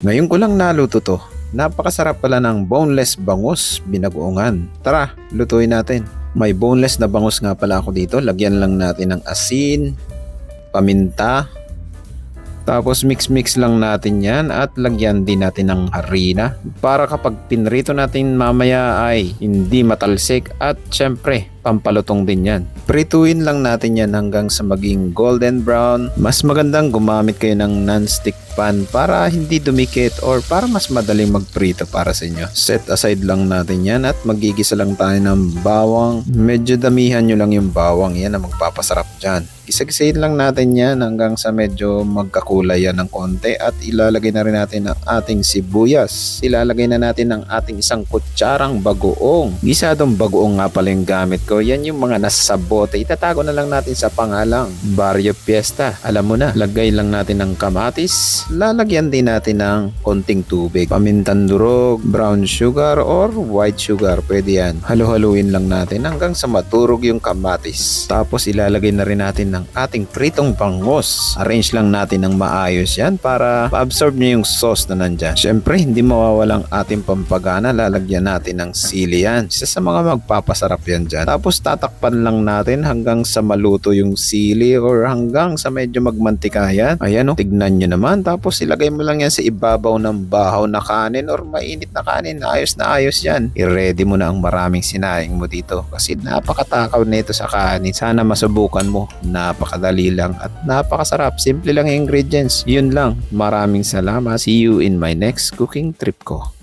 Ngayon ko lang naluto to. Napakasarap pala ng boneless bangus binagoongan. Tara, lutuin natin. May boneless na bangus nga pala ako dito. Lagyan lang natin ng asin, paminta, tapos mix-mix lang natin yan at lagyan din natin ng harina para kapag pinrito natin mamaya ay hindi matalsik at syempre pampalutong din yan. Prituin lang natin yan hanggang sa maging golden brown. Mas magandang gumamit kayo ng non-stick pan para hindi dumikit or para mas madaling magprito para sa inyo. Set aside lang natin yan at magigisa lang tayo ng bawang. Medyo damihan nyo lang yung bawang yan na magpapasarap dyan. Isagisayin lang natin yan hanggang sa medyo magkakulay yan ng konti at ilalagay na rin natin ang ating sibuyas. Ilalagay na natin ang ating isang kutsarang bagoong. Gisadong bagoong nga pala yung gamit ko. Yan yung mga nasa bote. Itatago na lang natin sa pangalang Barrio Fiesta. Alam mo na, lagay lang natin ng kamatis. Lalagyan din natin ng konting tubig. Pamintang durog, brown sugar or white sugar. Pwede yan. Halo-haluin lang natin hanggang sa maturog yung kamatis. Tapos ilalagay na rin natin ating pritong bangus. Arrange lang natin ng maayos yan para ma-absorb niya yung sauce na nandyan. Siyempre, hindi mawawalang ating pampagana. Lalagyan natin ng sili yan. Isa sa mga magpapasarap yan dyan. Tapos tatakpan lang natin hanggang sa maluto yung sili or hanggang sa medyo magmantika yan. Ayan o, tignan nyo naman. Tapos ilagay mo lang yan sa ibabaw ng bahaw na kanin or mainit na kanin. Ayos na ayos yan. I-ready mo na ang maraming sinaing mo dito kasi napakatakaw nito sa kanin. Sana masubukan mo. Napakadali lang at napakasarap. Simple lang yung ingredients. Yun lang. Maraming salamat. See you in my next cooking trip ko.